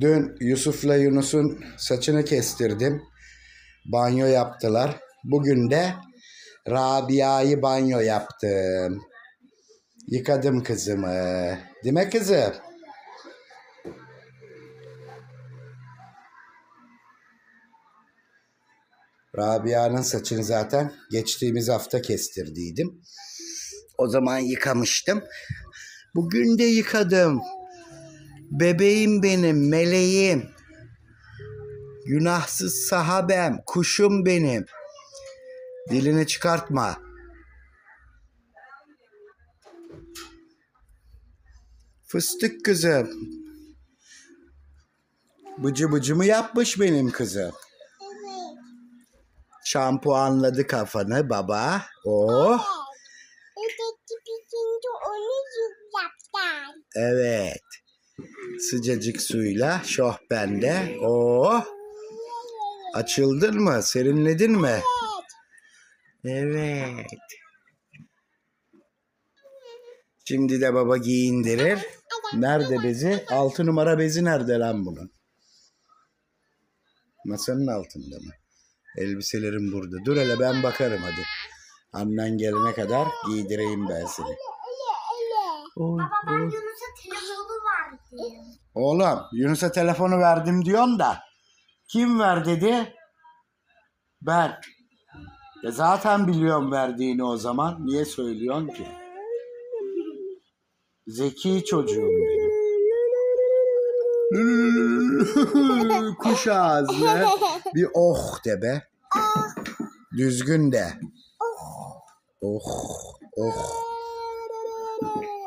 Dün Yusuf'la Yunus'un saçını kestirdim. Banyo yaptılar. Bugün de Rabia'yı banyo yaptım. Yıkadım kızımı. Değil mi kızım? Rabia'nın saçını zaten geçtiğimiz hafta kestirdiydim. O zaman yıkamıştım. Bugün de yıkadım. Bebeğim benim, meleğim. Günahsız sahabem, kuşum benim. Dilini çıkartma. Fıstık kızım. Bıcı bıcımı yapmış benim kızım. Şampuanladı kafanı baba. Oh. Evet. Sıcacık suyla şoh bende. Oh. Açıldın mı? Serinledin mi? Evet. Şimdi de baba giyindirir. Nerede bezi? Altı numara bezi nerede lan bunun? Masanın altında mı? Elbiselerim burada. Dur hele ben bakarım hadi. Annen gelene kadar giydireyim ben seni. Oy, Ben. Yunus'a telefonu verdim. Oğlum Yunus'a telefonu verdim diyorsun da kim ver dedi? Ben. Ya zaten biliyorum verdiğini o zaman. Niye söylüyorsun ki? Zeki çocuğum benim. Kuş ağzı. Bir oh de be. Düzgün de. Oh. Oh.